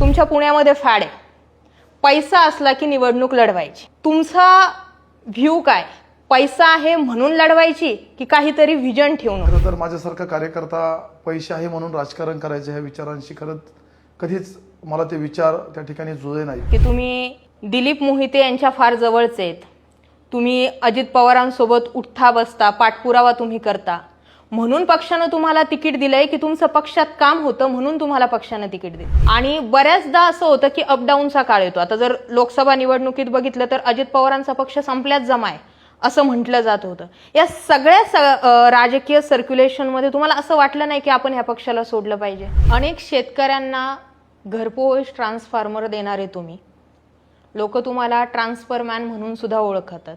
तुमच्या पुण्यामध्ये फॅड आहे. पैसा असला की निवडणूक लढवायची. तुमचा व्ह्यू काय? पैसा आहे म्हणून लढवायची की काहीतरी व्हिजन ठेवून? खरं तर माझ्यासारखा कार्यकर्ता पैसे आहे म्हणून राजकारण करायचे ह्या विचारांशी खरंच कधीच मला ते विचार त्या ठिकाणी जुळे नाही की तुम्ही दिलीप मोहिते यांच्या फार जवळचे आहेत. तुम्ही अजित पवारांसोबत उठता बसता पाठपुरावा तुम्ही करता. म्हणून पक्षानं तुम्हाला तिकीट दिलंय की तुमचं पक्षात काम होतं म्हणून तुम्हाला पक्षानं तिकीट दिलं. आणि बऱ्याचदा असं होतं की अपडाऊनचा काळ येतो. आता जर लोकसभा निवडणुकीत बघितलं तर अजित पवारांचा पक्ष संपल्याच जमा आहे असं म्हटलं जात होतं. या सगळ्या स राजकीय सर्क्युलेशनमध्ये तुम्हाला असं वाटलं नाही की आपण ह्या पक्षाला सोडलं पाहिजे? अनेक शेतकऱ्यांना घरपोच ट्रान्सफॉर्मर देणारे तुम्ही. लोक तुम्हाला ट्रान्सफर मॅन म्हणून सुद्धा ओळखतात.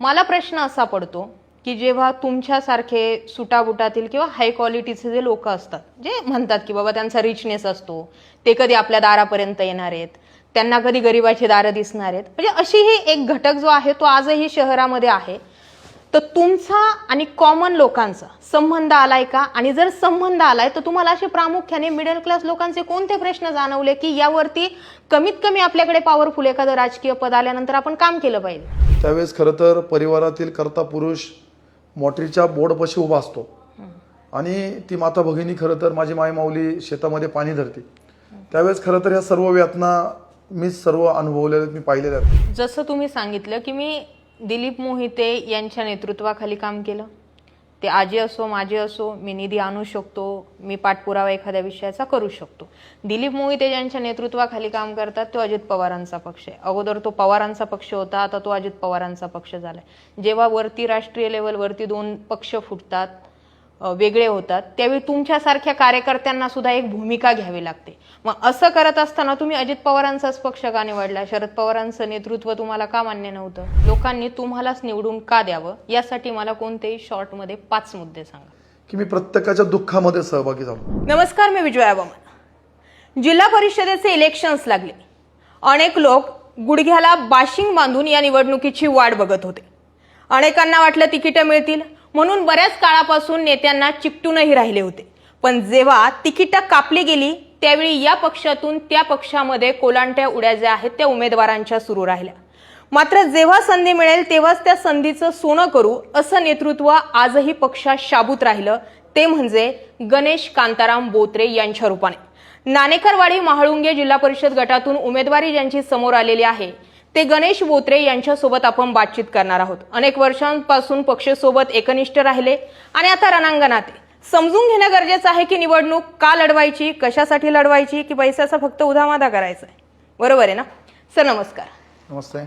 मला प्रश्न असा पडतो की जेव्हा तुमच्यासारखे सुटाबुटातील किंवा हाय क्वालिटीचे जे लोक असतात जे म्हणतात की बाबा त्यांचा रिचनेस असतो ते कधी आपल्या दारापर्यंत येणार आहेत त्यांना कधी गरिबाची दारं दिसणार आहेत म्हणजे अशी ही एक घटक जो आहे तो आजही शहरामध्ये आहे. तर तुमचा आणि कॉमन लोकांचा संबंध आलाय का? आणि जर संबंध आलाय तर तुम्हाला असे प्रामुख्याने मिडल क्लास लोकांचे कोणते प्रश्न जाणवले की यावरती कमीत कमी आपल्याकडे पॉवरफुल एखादं राजकीय पद आल्यानंतर आपण काम केलं पाहिजे? त्यावेळेस खरं तर परिवारातील कर्ता पुरुष मोटरीच्या बोर्डपाशी उभा असतो. आणि ती माता भगिनी खरं तर माझी माय माऊली शेतामध्ये पाणी धरते. त्यावेळेस खरं तर ह्या सर्व व्यातना मी सर्व अनुभवलेल्या आहेत मी पाहिलेल्या आहेत. जसं तुम्ही सांगितलं की मी दिलीप मोहिते यांच्या नेतृत्वाखाली काम केलं. ते आजी असो माझे असो मी निधी आणू शकतो मी पाठपुरावा एखाद्या विषयाचा करू शकतो. दिलीप मोहिते ज्यांच्या नेतृत्वाखाली काम करतात तो अजित पवारांचा पक्ष आहे. अगोदर तो पवारांचा पक्ष होता आता तो अजित पवारांचा पक्ष झालाय. जेव्हा वरती राष्ट्रीय लेवलवरती दोन पक्ष फुटतात वेगळे होतात. त्यावेळी तुमच्यासारख्या कार्यकर्त्यांना सुद्धा एक भूमिका घ्यावी लागते. मग असं करत असताना तुम्ही अजित पवारांचाच पक्ष का निवडला? शरद पवारांचं नेतृत्व तुम्हाला का मान्य नव्हतं? लोकांनी तुम्हालाच निवडून का द्यावं? यासाठी मला कोणतेही शॉर्टमध्ये पाच मुद्दे सांगा. की मी प्रत्येकाच्या दुःखामध्ये सहभागी झालो. नमस्कार मी विजया बमन जिल्हा परिषदेचे इलेक्शन्स लागले. अनेक लोक गुडघ्याला बाशिंग बांधून या निवडणुकीची वाट बघत होते. अनेकांना वाटलं तिकीटं मिळतील. म्हणून बऱ्याच काळापासून नेत्यांना चिकटूनही राहिले होते. पण जेव्हा तिकीटं कापली गेली त्यावेळी या पक्षातून त्या पक्षामध्ये कोलांट्या उड्या ज्या आहेत त्या उमेदवारांच्या सुरू राहिल्या. मात्र जेव्हा संधी मिळेल तेव्हाच त्या संधीचं सोनं करू असं नेतृत्व आजही पक्षात शाबूत राहिलं ते म्हणजे गणेश कांताराम बोत्रे यांच्या रूपाने. नाणेकरवाडी महाळुंगे जिल्हा परिषद गटातून उमेदवारी ज्यांची समोर आलेली आहे ते गणेश बोत्रे यांच्यासोबत आपण बातचीत करणार आहोत. अनेक वर्षांपासून पक्षसोबत एकनिष्ठ राहिले. आणि आता रणांगणात. समजून घेणं गरजेचं आहे की निवडणूक का लढवायची कशासाठी लढवायची की पैशाचा फक्त उधामादा करायचा आहे? बरोबर आहे ना? सर नमस्कार. नमस्ते.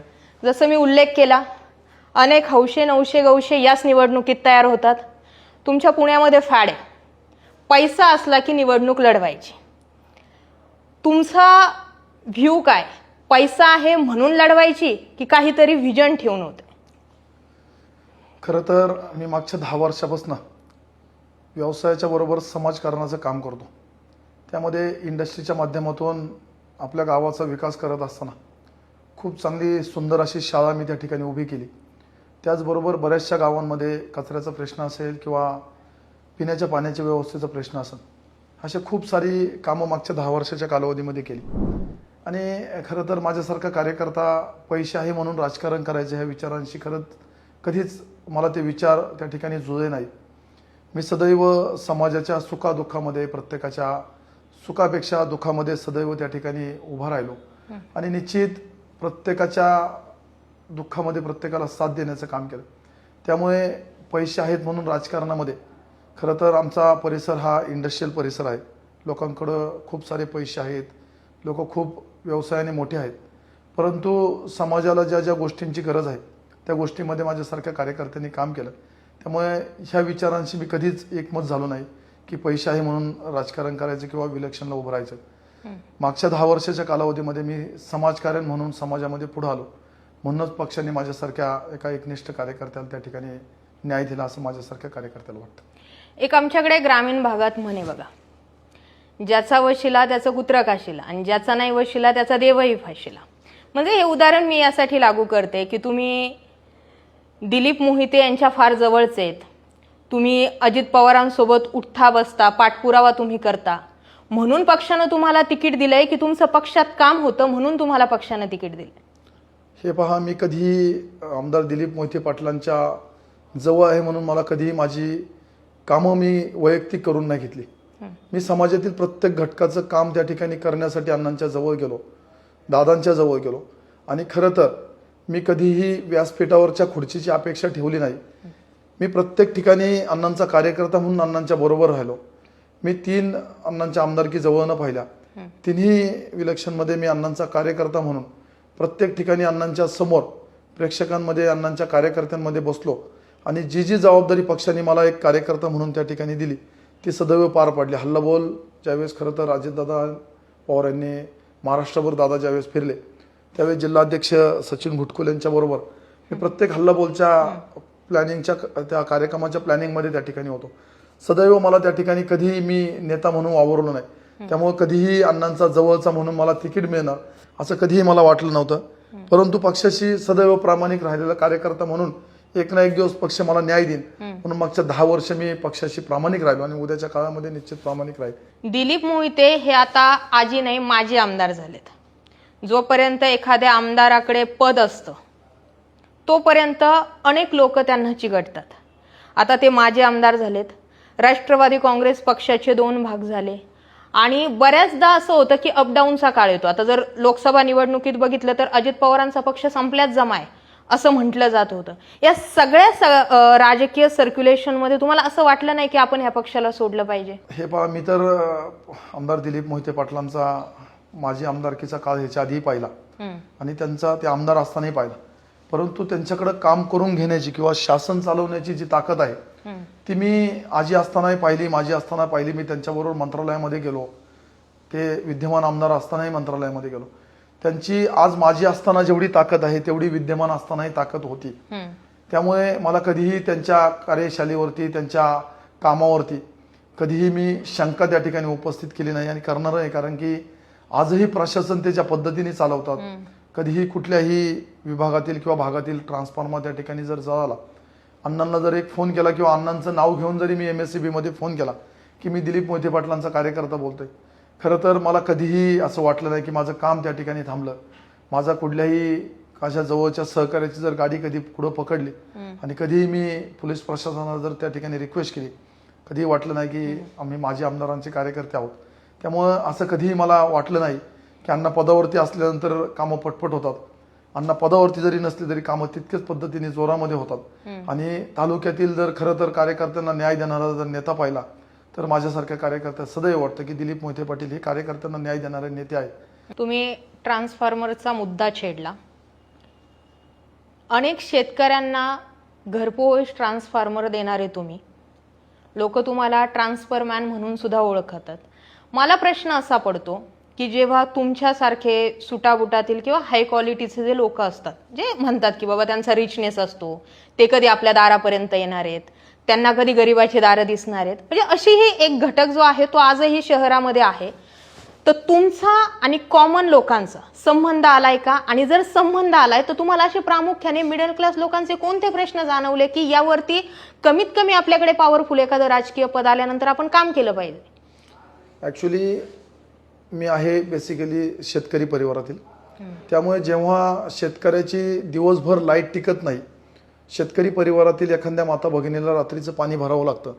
जसं मी उल्लेख केला अनेक हौशे नवशे गौशे याच निवडणुकीत तयार होतात. तुमच्या पुण्यामध्ये फॅड आहे. पैसा असला की निवडणूक लढवायची. तुमचा व्ह्यू काय? पैसा आहे म्हणून लढवायची की काहीतरी व्हिजन ठेवून होते. खरं तर मी मागच्या दहा वर्षापासून व्यवसायाच्या बरोबर समाजकारणाचं काम करतो. त्यामध्ये इंडस्ट्रीच्या माध्यमातून आपल्या गावाचा विकास करत असताना खूप चांगली सुंदर अशी शाळा मी त्या ठिकाणी उभी केली. त्याचबरोबर बऱ्याचशा गावांमध्ये कचऱ्याचा प्रश्न असेल किंवा पिण्याच्या पाण्याच्या व्यवस्थेचा प्रश्न असेल असे खूप सारी कामं मागच्या दहा वर्षाच्या कालावधीमध्ये केली. आणि खरं तर माझ्यासारखा कार्यकर्ता पैसे आहे म्हणून राजकारण करायचे ह्या विचारांशी खरंच कधीच मला ते विचार त्या ठिकाणी जुळे नाही मी सदैव समाजाच्या सुखादुःखामध्ये प्रत्येकाच्या सुखापेक्षा दुःखामध्ये सदैव त्या ठिकाणी उभा राहिलो. आणि निश्चित प्रत्येकाच्या दुःखामध्ये प्रत्येकाला साथ देण्याचं काम केलं. त्यामुळे पैसे आहेत म्हणून राजकारणामध्ये खरं तर आमचा परिसर हा इंडस्ट्रीयल परिसर आहे. लोकांकडं खूप सारे पैसे आहेत. लोक खूप व्यवसायाने मोठे आहेत. परंतु समाजाला ज्या ज्या गोष्टींची गरज आहे त्या गोष्टीमध्ये माझ्यासारख्या कार्यकर्त्यांनी काम केलं. त्यामुळे ह्या विचारांशी मी कधीच एकमत झालो नाही की पैसे आहे म्हणून राजकारण करायचं किंवा विलक्षणला उभं राहायचं. मागच्या दहा वर्षाच्या कालावधीमध्ये मी समाजकारण म्हणून समाजामध्ये पुढे आलो. म्हणूनच पक्षाने माझ्यासारख्या एका एकनिष्ठ कार्यकर्त्याला त्या ठिकाणी न्याय दिला असं माझ्यासारख्या कार्यकर्त्याला वाटतं. एक आमच्याकडे ग्रामीण भागात म्हणे बघा. ज्याचा वशिला त्याचं कुत्र काशीला आणि ज्याचा नाही वशिला त्याचा देवही फाशिला. म्हणजे हे उदाहरण मी यासाठी लागू करते की तुम्ही दिलीप मोहिते यांच्या फार जवळचे आहेत. तुम्ही अजित पवारांसोबत उठता बसता पाठपुरावा तुम्ही करता. म्हणून पक्षानं तुम्हाला तिकीट दिलंय की तुमचं पक्षात काम होतं म्हणून तुम्हाला पक्षानं तिकीट दिलं हे पहा मी कधीही आमदार दिलीप मोहिते पाटलांच्या जवळ आहे म्हणून मला कधीही माझी कामं मी वैयक्तिक करून नाही घेतली. मी समाजातील प्रत्येक घटकाचं काम त्या ठिकाणी करण्यासाठी अण्णांच्या जवळ गेलो दादांच्या जवळ गेलो. आणि खरं तर मी कधीही व्यासपीठावरच्या खुर्चीची अपेक्षा ठेवली नाही. मी प्रत्येक ठिकाणी अण्णांचा कार्यकर्ता म्हणून अण्णांच्या बरोबर राहिलो. मी तीन अण्णांच्या आमदारकी जवळनं न पाहिल्या. तिन्ही इलेक्शनमध्ये मी अण्णांचा कार्यकर्ता म्हणून प्रत्येक ठिकाणी अण्णांच्या समोर प्रेक्षकांमध्ये अण्णांच्या कार्यकर्त्यांमध्ये बसलो. आणि जी जी जबाबदारी पक्षाने मला एक कार्यकर्ता म्हणून त्या ठिकाणी दिली ती सदैव पार पाडली. हल्लाबोल ज्यावेळेस खरं तर अजितदादा पवार यांनी महाराष्ट्रभर दादा ज्यावेळेस फिरले त्यावेळेस जिल्हाध्यक्ष सचिन घुटकुल यांच्याबरोबर मी प्रत्येक हल्लाबोलच्या प्लॅनिंगच्या त्या कार्यक्रमाच्या प्लॅनिंगमध्ये त्या ठिकाणी होतो. सदैव मला त्या ठिकाणी कधीही मी नेता म्हणून वावरलो नाही. त्यामुळे कधीही अण्णांचा जवळचा म्हणून मला तिकीट मिळणार असं कधीही मला वाटलं नव्हतं. परंतु पक्षाशी सदैव प्रामाणिक राहिलेला कार्यकर्ता म्हणून एक ना एक दिवस पक्ष मला न्याय देईन. म्हणून मागच्या दहा वर्ष मी पक्षाशी प्रामाणिक राहिलो आणि उद्याच्या काळामध्ये निश्चित प्रामाणिक राहील. दिलीप मोहिते हे आता आजी नाही माजी आमदार झालेत. जोपर्यंत एखाद्या आमदाराकडे पद असतं तोपर्यंत अनेक लोक त्यांना चिकटतात आता ते माजी आमदार झालेत. राष्ट्रवादी काँग्रेस पक्षाचे दोन भाग झाले. आणि बऱ्याचदा असं होतं की अपडाऊनचा काळ येतो. आता जर लोकसभा निवडणुकीत बघितलं तर अजित पवारांचा पक्ष संपल्याच जमा आहे. असं म्हटलं जात होतं. या सगळ्या स- राजकीय सर्क्युलेशनमध्ये तुम्हाला असं वाटलं नाही की आपण ह्या पक्षाला सोडलं पाहिजे? हे पहा मी तर आमदार दिलीप मोहिते पाटलांचा माजी आमदारकीचा काळ ह्याच्या आधीही पाहिला. आणि त्यांचा ते आमदार असतानाही पाहिला. परंतु त्यांच्याकडे काम करून घेण्याची किंवा शासन चालवण्याची जी ताकद आहे. ती मी आजी असतानाही पाहिली माझी असताना पाहिली. मी त्यांच्याबरोबर मंत्रालयामध्ये गेलो. ते विद्यमान आमदार असतानाही मंत्रालयामध्ये गेलो. त्यांची आज माझी असताना जेवढी ताकद आहे तेवढी विद्यमान असतानाही ताकद होती. त्यामुळे मला कधीही त्यांच्या कार्यशालीवरती त्यांच्या कामावरती कधीही मी शंका त्या ठिकाणी उपस्थित केली नाही आणि करणार आहे कारण की आजही प्रशासन त्याच्या पद्धतीने चालवतात. कधीही कुठल्याही विभागातील किंवा भागातील ट्रान्सफॉर्मर त्या ठिकाणी जर झाला अण्णांना जर एक फोन केला किंवा अण्णांचं नाव घेऊन जरी मी एम एस सी मध्ये फोन केला की मी दिलीप मोहिते पाटलांचा कार्यकर्ता बोलतोय खरं तर मला कधीही असं वाटलं नाही की माझं काम त्या ठिकाणी थांबलं. माझा कुठल्याही माझ्या जवळच्या सहकार्याची जर गाडी कधी पुढं पकडली आणि कधीही मी पोलीस प्रशासनाला जर त्या ठिकाणी रिक्वेस्ट केली कधीही वाटलं नाही की आम्ही माझे आमदारांचे कार्यकर्ते आहोत. त्यामुळं असं कधीही मला वाटलं नाही की अण्णा पदावरती असल्यानंतर कामं पटपट होतात. अण्णा पदावरती जरी नसली तरी कामं तितकेच पद्धतीने जोरामध्ये होतात. आणि तालुक्यातील जर खरं तर कार्यकर्त्यांना न्याय देणारा जर नेता पाहिला तर माझ्यासारख्या कार्यकर्त्या सदैव वाटतं की दिलीप मोहिते पाटील हे कार्यकर्त्यांना न्याय देणारे नेते आहेत. तुम्ही ट्रान्सफॉर्मरचा मुद्दा छेडला. अनेक शेतकऱ्यांना घरपोच ट्रान्सफॉर्मर देणारे तुम्ही. लोक तुम्हाला ट्रान्सफरमॅन म्हणून सुद्धा ओळखतात. मला प्रश्न असा पडतो की जेव्हा तुमच्यासारखे सुटाबुटातील किंवा हाय क्वालिटीचे जे लोक असतात जे म्हणतात की बाबा त्यांचा रिचनेस असतो ते कधी आपल्या दारापर्यंत येणार आहेत त्यांना कधी गरिबाची दारं दिसणार आहेत. म्हणजे अशी ही एक घटक जो आहे तो आजही शहरामध्ये आहे. तर तुमचा आणि कॉमन लोकांचा संबंध आलाय का? आणि जर संबंध आलाय तर तुम्हाला असे प्रामुख्याने मिडल क्लास लोकांचे कोणते प्रश्न जाणवले की यावरती कमीत कमी आपल्याकडे पॉवरफुल एखादं राजकीय पद आल्यानंतर आपण काम केलं पाहिजे? ॲक्च्युली मी आहे बेसिकली शेतकरी परिवारातील. त्यामुळे जेव्हा शेतकऱ्याची दिवसभर लाइट टिकत नाही शेतकरी परिवारातील एखाद्या माता भगिनीला रात्रीचं पाणी भरावं लागतं.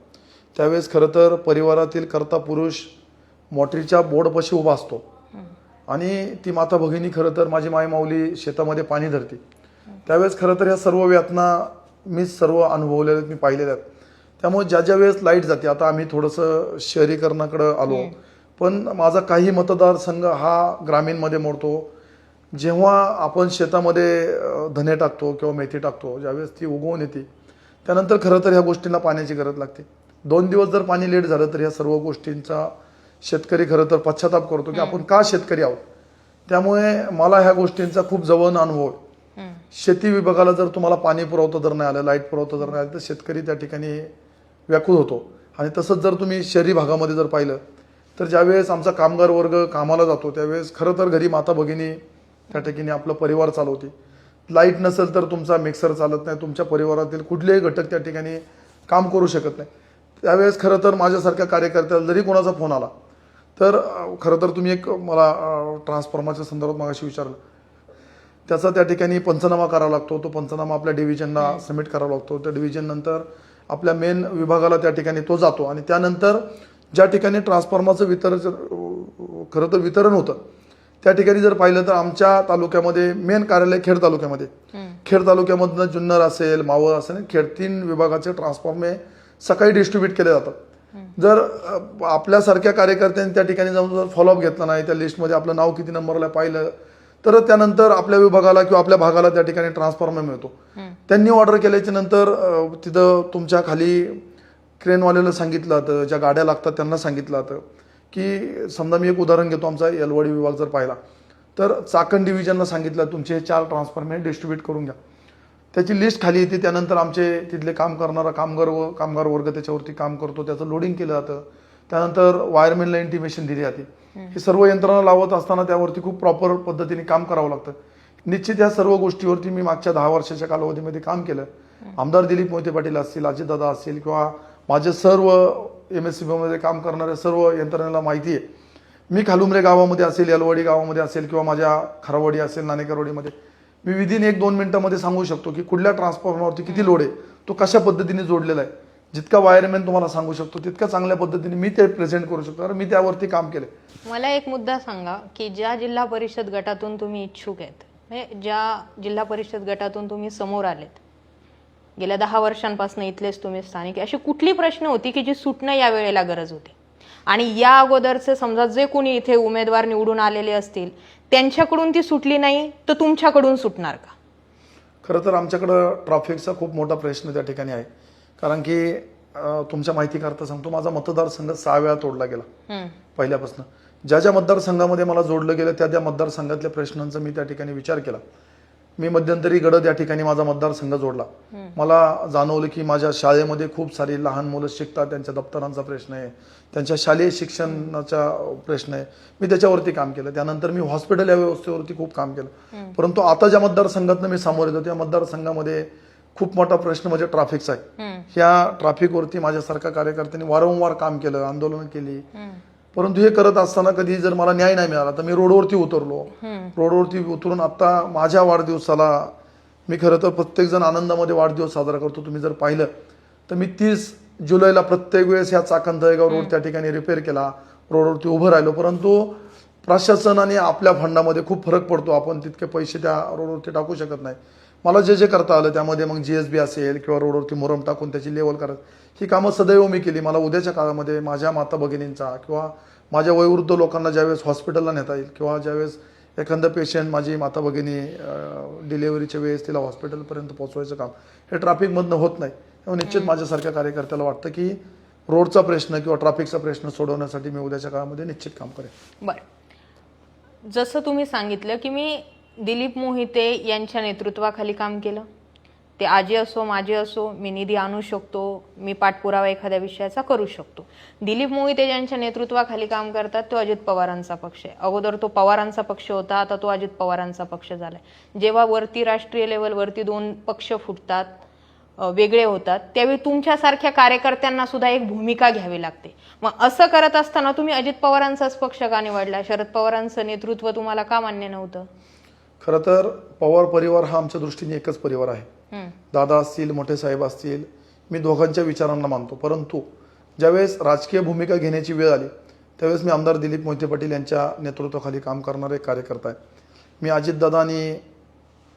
त्यावेळेस खरं तर परिवारातील कर्ता पुरुष मोटरीच्या बोर्डपाशी उभा असतो. आणि ती माता भगिनी खरं तर माझी माय माऊली शेतामध्ये पाणी धरते. त्यावेळेस खरं तर ह्या सर्व व्यातना मी सर्व अनुभवलेल्या आहेत मी पाहिलेल्या आहेत. त्यामुळे ज्या ज्या वेळेस लाइट जाते आता आम्ही थोडंसं शहरीकरणाकडे आलो. पण माझा काही मतदारसंघ हा ग्रामीणमध्ये मोडतो. जेव्हा आपण शेतामध्ये धने टाकतो किंवा मेथी टाकतो ज्यावेळेस ती उगवून येते त्यानंतर खरं तर ह्या गोष्टींना पाण्याची गरज लागते. दोन दिवस जर पाणी लेट झालं तर ह्या सर्व गोष्टींचा शेतकरी खरं तर पश्चाताप करतो की आपण का शेतकरी आहोत? त्यामुळे मला ह्या गोष्टींचा खूप जवळ अनुभव आहे. शेती विभागाला जर तुम्हाला पाणी पुरवठा जर नाही आलं लाइट पुरवठा जर नाही आलं तर शेतकरी त्या ठिकाणी व्याकुळ होतो. आणि तसंच जर तुम्ही शहरी भागामध्ये जर पाहिलं तर ज्यावेळेस आमचा कामगार वर्ग कामाला जातो त्यावेळेस खरं तर घरी माता भगिनी त्या ठिकाणी आपला परिवार चालवते. लाइट नसेल तर तुमचा मिक्सर चालत नाही तुमच्या परिवारातील कुठलेही घटक त्या ठिकाणी काम करू शकत नाही. त्यावेळेस खरं तर माझ्यासारख्या कार्यकर्त्याला जरी कोणाचा फोन आला तर खरं तर तुम्ही एक मला ट्रान्सफॉर्मरच्या संदर्भात मागाशी विचारलं. त्याचा त्या ठिकाणी पंचनामा करावा लागतो तो पंचनामा आपल्या डिव्हिजनला सबमिट करावा लागतो. त्या डिव्हिजन नंतर आपल्या मेन विभागाला त्या ठिकाणी तो जातो. आणि त्यानंतर ज्या ठिकाणी ट्रान्सफॉर्मरचं वितरण खरं तर वितरण होतं त्या ठिकाणी जर पाहिलं तर आमच्या तालुक्यामध्ये मेन कार्यालय खेड तालुक्यामध्ये. खेड तालुक्यामधनं जुन्नर असेल मावळ असेल खेड तीन विभागाचे ट्रान्सफॉर्म हे सकाळी डिस्ट्रीब्यूट केले जातात. जर आपल्यासारख्या कार्यकर्त्यांनी त्या ठिकाणी जाऊन जर फॉलोअप घेतला नाही त्या लिस्टमध्ये आपलं नाव किती नंबरला पाहिलं तर त्यानंतर आपल्या विभागाला किंवा आपल्या भागाला त्या ठिकाणी ट्रान्सफॉर्मर मिळतो. त्यांनी ऑर्डर केल्याच्यानंतर तिथं तुमच्या खाली क्रेनवाल्याला सांगितलं जातं ज्या गाड्या लागतात त्यांना सांगितलं जातं. की समजा मी एक उदाहरण घेतो आमचा येलवाडी विभाग जर पाहिला तर चाकण डिव्हिजनला सांगितलं तुमचे हे चार ट्रान्सफॉर्मर डिस्ट्रीब्यूट करून घ्या. त्याची लिस्ट खाली येते त्यानंतर आमचे तिथले काम करणारा कामगार व कामगार वर्ग त्याच्यावरती काम करतो त्याचं लोडिंग केलं जातं. त्यानंतर वायरमॅनला इंटिमेशन दिली जाते. ही सर्व यंत्रणा लावत असताना त्यावरती खूप प्रॉपर पद्धतीने काम करावं लागतं. निश्चित या सर्व गोष्टीवरती मी मागच्या दहा वर्षाच्या कालावधीमध्ये काम केलं. आमदार दिलीप मोहिते पाटील असतील अजितदादा असतील किंवा माझे सर्व एम एस सी बीमध्ये काम करणाऱ्या सर्व यंत्रणेला माहिती आहे. मी खालुमरे गावामध्ये असेल यलवाडी गावामध्ये असेल किंवा माझ्या खरावाडी असेल नाणेकरवाडीमध्ये. मी विदिन एक दोन मिनिटामध्ये सांगू शकतो की कुठल्या ट्रान्सफॉर्मरवरती किती लोड आहे तो कशा पद्धतीने जोडलेला आहे. जितका वायरमॅन तुम्हाला सांगू शकतो तितक्या चांगल्या पद्धतीने मी ते प्रेझेंट करू शकतो. कारण मी त्यावरती काम केलं मला एक मुद्दा सांगा की ज्या जिल्हा परिषद गटातून तुम्ही इच्छुक आहेत म्हणजे ज्या जिल्हा परिषद गटातून तुम्ही समोर आलेत गेल्या दहा वर्षांपासून इथलेच तुम्ही स्थानिक. अशी कुठली प्रश्न होती की जी सुटणं या वेळेला गरज होती? आणि या अगोदरचे समजा जे कोणी इथे उमेदवार निवडून आलेले असतील त्यांच्याकडून ती सुटली नाही तर तुमच्याकडून सुटणार का? खरं तर आमच्याकडं ट्रॅफिकचा खूप मोठा प्रश्न त्या ठिकाणी आहे. कारण की तुमच्या माहितीकरता सांगतो माझा मतदारसंघ सहा वेळा तोडला गेला. पहिल्यापासून. ज्या ज्या मतदारसंघामध्ये मला जोडलं गेलं त्या त्या मतदारसंघातल्या प्रश्नांचा मी त्या ठिकाणी विचार केला. मी मध्यंतरी गडद या ठिकाणी माझा मतदारसंघ जोडला. मला जाणवलं की माझ्या शाळेमध्ये खूप सारी लहान मुलं शिकतात त्यांच्या दप्तरांचा प्रश्न आहे त्यांच्या शालेय शिक्षणाचा प्रश्न आहे. मी त्याच्यावरती काम केलं. त्यानंतर मी हॉस्पिटल या व्यवस्थेवरती खूप काम केलं. परंतु आता ज्या मतदारसंघातनं मी सामोर येतो त्या मतदारसंघामध्ये खूप मोठा प्रश्न म्हणजे ट्रॅफिकचा आहे. ह्या ट्रॅफिकवरती माझ्यासारख्या कार्यकर्त्यांनी वारंवार काम केलं आंदोलन केली. परंतु हे करत असताना कधी जर मला न्याय नाही मिळाला तर मी रोडवरती उतरलो. रोडवरती उतरून आता माझ्या वाढदिवसाला मी खरं तर प्रत्येक जण आनंदामध्ये वाढदिवस साजरा करतो तुम्ही जर पाहिलं तर मी तीस जुलैला प्रत्येक वेळेस ह्या चाकण तळेगाव रोड त्या ठिकाणी रिपेअर केला रोडवरती उभं राहिलो. परंतु प्रशासन आणि आपल्या फंडामध्ये खूप फरक पडतो आपण तितके पैसे त्या रोडवरती टाकू शकत नाही. मला जे जे करता आलं त्यामध्ये मग जीएसबी असेल किंवा रोडवरती मुरम टाकून त्याची लेवल करत ही कामं सदैव मी केली. मला उद्याच्या काळामध्ये माझ्या माता भगिनींचा किंवा माझ्या वयोवृद्ध लोकांना ज्यावेळेस हॉस्पिटलला नेता येईल किंवा ज्यावेळेस एखादं पेशंट माझी माता भगिनी डिलिव्हरीच्या वेळेस तिला हॉस्पिटलपर्यंत पोहोचवायचं काम हे ट्रॅफिकमधनं होत नाही. त्यामुळे निश्चित माझ्यासारख्या कार्यकर्त्याला वाटतं की रोडचा प्रश्न किंवा ट्रॅफिकचा प्रश्न सोडवण्यासाठी मी उद्याच्या काळामध्ये निश्चित काम करेन. बरं. जसं तुम्ही सांगितलं की मी दिलीप मोहिते यांच्या नेतृत्वाखाली काम केलं. ते आजी असो माझे असो मी निधी आणू शकतो मी पाठपुरावा एखाद्या विषयाचा करू शकतो. दिलीप मोहिते ज्यांच्या नेतृत्वाखाली काम करतात तो अजित पवारांचा पक्ष आहे. अगोदर तो पवारांचा पक्ष होता आता तो अजित पवारांचा पक्ष झाला आहे जेव्हा वरती राष्ट्रीय लेवलवरती दोन पक्ष फुटतात वेगळे होतात त्यावेळी तुमच्यासारख्या कार्यकर्त्यांना सुद्धा एक भूमिका घ्यावी लागते. मग असं करत असताना तुम्ही अजित पवारांचाच पक्ष का निवडला? शरद पवारांचं नेतृत्व तुम्हाला का मान्य नव्हतं? खरं तर पवार परिवार हा आमच्या दृष्टीने एकच परिवार आहे. दादा असतील मोठे साहेब असतील मी दोघांच्या विचारांना मानतो. परंतु ज्यावेळेस राजकीय भूमिका घेण्याची वेळ आली त्यावेळेस मी आमदार दिलीप मोहिते पाटील यांच्या नेतृत्वाखाली काम करणारे कार्यकर्ता आहे. मी अजितदादा आणि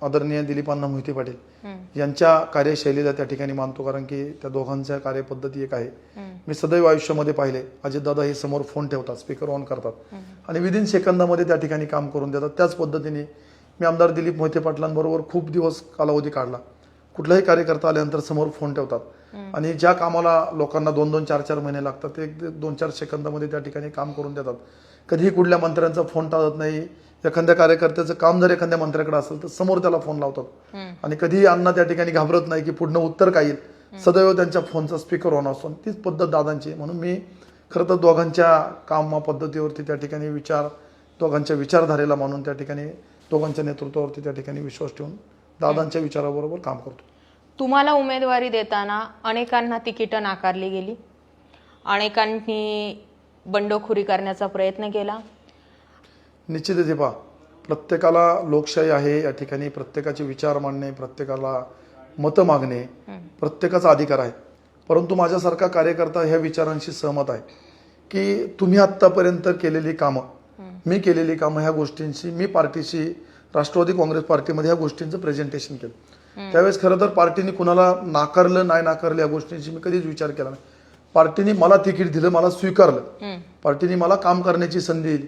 आदरणीय दिलीपांना मोहिते पाटील यांच्या कार्यशैलीला त्या ठिकाणी मानतो कारण की त्या दोघांच्या कार्यपद्धती एक आहे. मी सदैव आयुष्यामध्ये पाहिले अजितदादा हे समोर फोन ठेवतात स्पीकर ऑन करतात. आणि विदिन सेकंदामध्ये त्या ठिकाणी काम करून देतात. त्याच पद्धतीने मी आमदार दिलीप मोहिते पाटलांबरोबर खूप दिवस कालावधी काढला. कुठलाही कार्यकर्ता आल्यानंतर समोर फोन ठेवतात. आणि ज्या कामाला लोकांना दोन दोन चार चार महिने लागतात ते एक दोन चार सेकंदामध्ये त्या ठिकाणी काम करून देतात. कधीही कुठल्या मंत्र्यांचा फोन टाळत नाही. एखाद्या कार्यकर्त्याचं काम जर एखाद्या मंत्र्याकडे असेल तर समोर त्याला फोन लावतात. आणि कधीही अण्णा त्या ठिकाणी घाबरत नाही की पुढनं उत्तर काय येईल. सदैव त्यांच्या फोनचा स्पीकर ऑन असतो. तीच पद्धत दादांची. म्हणून मी खरं तर दोघांच्या कामा पद्धतीवरती त्या ठिकाणी विचार दोघांच्या विचारधारेला मानून त्या ठिकाणी दोघांच्या नेतृत्वावरती त्या ठिकाणी विश्वास ठेवून दादांच्या विचाराबरोबर काम करतो. तुम्हाला उमेदवारी देताना अनेकांना तिकीटं नाकारली गेली. अनेकांनी बंडखोरी करण्याचा प्रयत्न केला. निश्चितच हे पहा प्रत्येकाला लोकशाही आहे या ठिकाणी प्रत्येकाचे विचार मांडणे प्रत्येकाला मतं मागणे प्रत्येकाचा अधिकार आहे. परंतु माझ्यासारखा कार्यकर्ता ह्या विचारांशी सहमत आहे की तुम्ही आत्तापर्यंत केलेली कामं मी केलेली कामं ह्या गोष्टींशी मी पार्टीशी राष्ट्रवादी काँग्रेस पार्टीमध्ये ह्या गोष्टींचं प्रेझेंटेशन केलं. त्यावेळेस खरं तर पार्टीने कुणाला नाकारलं नाही नाकारलं या गोष्टींची मी कधीच विचार केला नाही. पार्टीने मला तिकीट दिलं मला स्वीकारलं. पार्टीने मला काम करण्याची संधी दिली.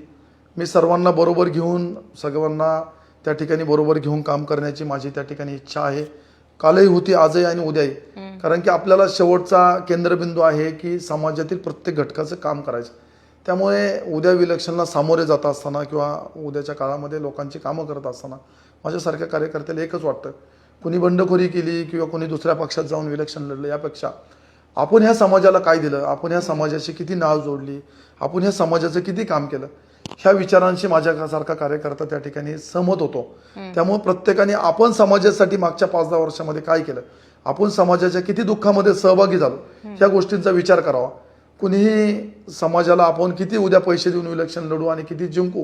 मी सर्वांना बरोबर घेऊन सर्वांना त्या ठिकाणी बरोबर घेऊन काम करण्याची माझी त्या ठिकाणी इच्छा आहे. कालही होती आजही आणि उद्याही. कारण की आपल्याला शेवटचा केंद्रबिंदू आहे की समाजातील प्रत्येक घटकाचं काम करायचं. त्यामुळे उद्या विलक्षणला सामोरे जात असताना किंवा उद्याच्या काळामध्ये लोकांची कामं करत असताना माझ्यासारख्या कार्यकर्त्याला एकच वाटतं कुणी बंडखोरी केली किंवा कोणी दुसऱ्या पक्षात जाऊन विलक्षण लढलं यापेक्षा आपण ह्या समाजाला काय दिलं? आपण ह्या समाजाशी किती नाव जोडली? आपण ह्या समाजाचं किती काम केलं? ह्या विचारांशी माझ्यासारखा कार्यकर्ता त्या ठिकाणी सहमत होतो. त्यामुळे प्रत्येकाने आपण समाजासाठी मागच्या पाच दहा वर्षामध्ये काय केलं? आपण समाजाच्या किती दुःखामध्ये सहभागी झालो? ह्या गोष्टींचा विचार करावा. कुणीही समाजाला आपण किती उद्या पैसे देऊन इलेक्शन लढू आणि किती जिंकू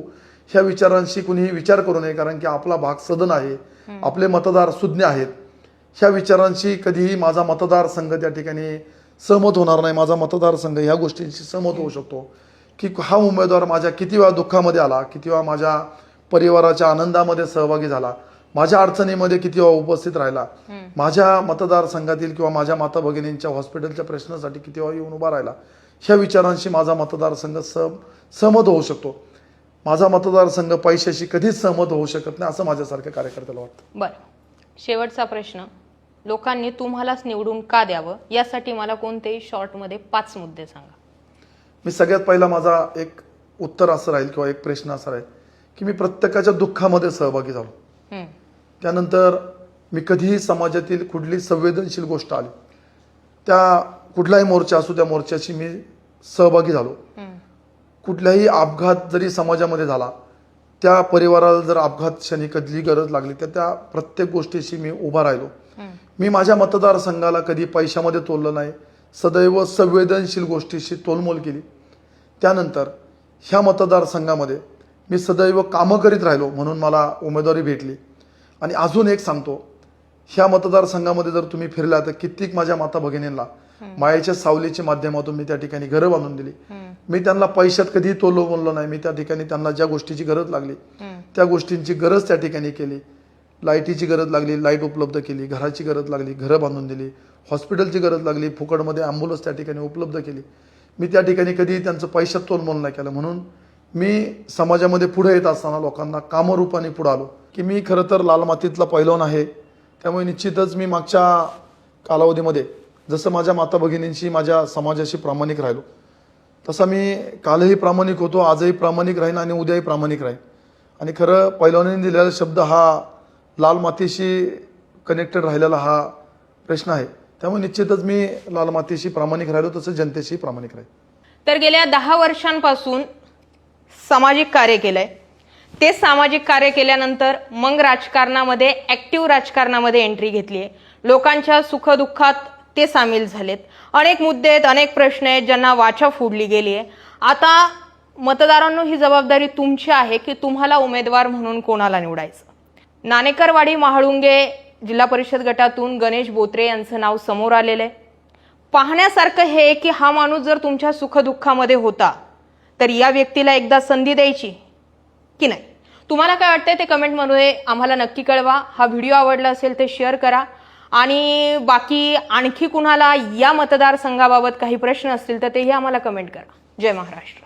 ह्या विचारांशी कुणीही विचार करू नये कारण की आपला भाग सदन आहे आपले मतदार सुज्ञ आहेत. ह्या विचारांशी कधीही माझा मतदारसंघ त्या ठिकाणी सहमत होणार नाही. माझा मतदारसंघ ह्या गोष्टींशी सहमत होऊ शकतो. की हा उमेदवार माझ्या किती वेळा दुःखामध्ये आला किती वेळा माझ्या परिवाराच्या आनंदामध्ये सहभागी झाला माझ्या अडचणीमध्ये किती वेळा उपस्थित राहिला माझ्या मतदारसंघातील किंवा माझ्या माता भगिनींच्या हॉस्पिटलच्या प्रश्नासाठी किती वेळा येऊन उभा राहिला ह्या विचारांशी माझा मतदारसंघ सह सहमत होऊ शकतो. माझा मतदारसंघ पैशाशी कधीच सहमत होऊ शकत नाही असं माझ्यासारख्या कार्यकर्त्याला वाटतं. बरं. शेवटचा प्रश्न. लोकांनी तुम्हालाच निवडून का द्यावं? यासाठी मला कोणतेही शॉर्टमध्ये पाच मुद्दे सांगा. मी सगळ्यात पहिला माझा एक उत्तर असं राहील किंवा एक प्रश्न असा राहील की मी प्रत्येकाच्या दुःखामध्ये सहभागी झालो. त्यानंतर मी कधीही समाजातील कुठली संवेदनशील गोष्ट आली त्या कुठलाही मोर्चा असो त्या मोर्चाशी मी सहभागी झालो. कुठलाही अपघात जरी समाजामध्ये झाला त्या परिवाराला जर अपघात क्षणी कधली गरज लागली तर त्या प्रत्येक गोष्टीशी मी उभा राहिलो. मी माझ्या मतदारसंघाला कधी पैशामध्ये तोललं नाही सदैव संवेदनशील गोष्टीशी तोलमोल केली. त्यानंतर ह्या मतदारसंघामध्ये मी सदैव कामं करीत राहिलो म्हणून मला उमेदवारी भेटली. आणि अजून एक सांगतो ह्या मतदारसंघामध्ये जर तुम्ही फिरला तर कित्येक माझ्या माता भगिनींना मायेच्या सावलीच्या माध्यमातून मी त्या ठिकाणी घरं बांधून दिली. मी त्यांना पैशात कधी तोलो बोललो नाही. मी त्या ठिकाणी त्यांना ज्या गोष्टीची गरज लागली त्या गोष्टींची गरज त्या ठिकाणी केली. लाईटीची गरज लागली लाइट उपलब्ध केली घराची गरज लागली घरं बांधून दिली हॉस्पिटलची गरज लागली फुकटमध्ये ॲम्ब्युलन्स त्या ठिकाणी उपलब्ध केली. मी त्या ठिकाणी कधी त्यांचं पैशात तोलमोल नाही केलं. म्हणून मी समाजामध्ये पुढे येत असताना लोकांना कामरूपाने पुढे आलो. की मी खरं तर लाल मातीतला पैलवान आहे. त्यामुळे निश्चितच मी मागच्या कालावधीमध्ये जसं माझ्या माता भगिनींशी माझ्या समाजाशी प्रामाणिक राहिलो तसा मी कालही प्रामाणिक होतो आजही प्रामाणिक राहीन आणि उद्याही प्रामाणिक राहीन. आणि खरं पैलवानांनी दिलेला शब्द हा लाल मातीशी कनेक्टेड राहिलेला हा प्रश्न आहे. त्यामुळे निश्चितच मी लाल मातीशी प्रामाणिक राहिलो तसं जनतेशी प्रामाणिक राहील तर गेल्या दहा वर्षांपासून सामाजिक कार्य केलंय. ते सामाजिक कार्य केल्यानंतर मग राजकारणामध्ये ऍक्टिव्ह राजकारणामध्ये एंट्री घेतली आहे लोकांच्या सुखदुःखात ते सामील झालेत. अनेक मुद्दे आहेत अनेक प्रश्न आहेत ज्यांना वाचा फोडली गेली आहे. आता मतदारांनो ही जबाबदारी तुमची आहे की तुम्हाला उमेदवार म्हणून कोणाला निवडायचं? नाणेकरवाडी महाळुंगे जिल्हा परिषद गटातून गणेश बोत्रे यांचं नाव समोर आलेलं आहे. पाहण्यासारखं हे की हा माणूस जर तुमच्या सुखदुःखामध्ये होता तर या व्यक्तीला एकदा संधी द्यायची की नाही? तुम्हाला काय वाटतंय ते कमेंटमध्ये आम्हाला नक्की कळवा. हा व्हिडिओ आवडला असेल ते शेअर करा. आणि बाकी आणखी कुणाला या मतदारसंघाबाबत काही प्रश्न असतील तर तेही आम्हाला कमेंट करा. जय महाराष्ट्र.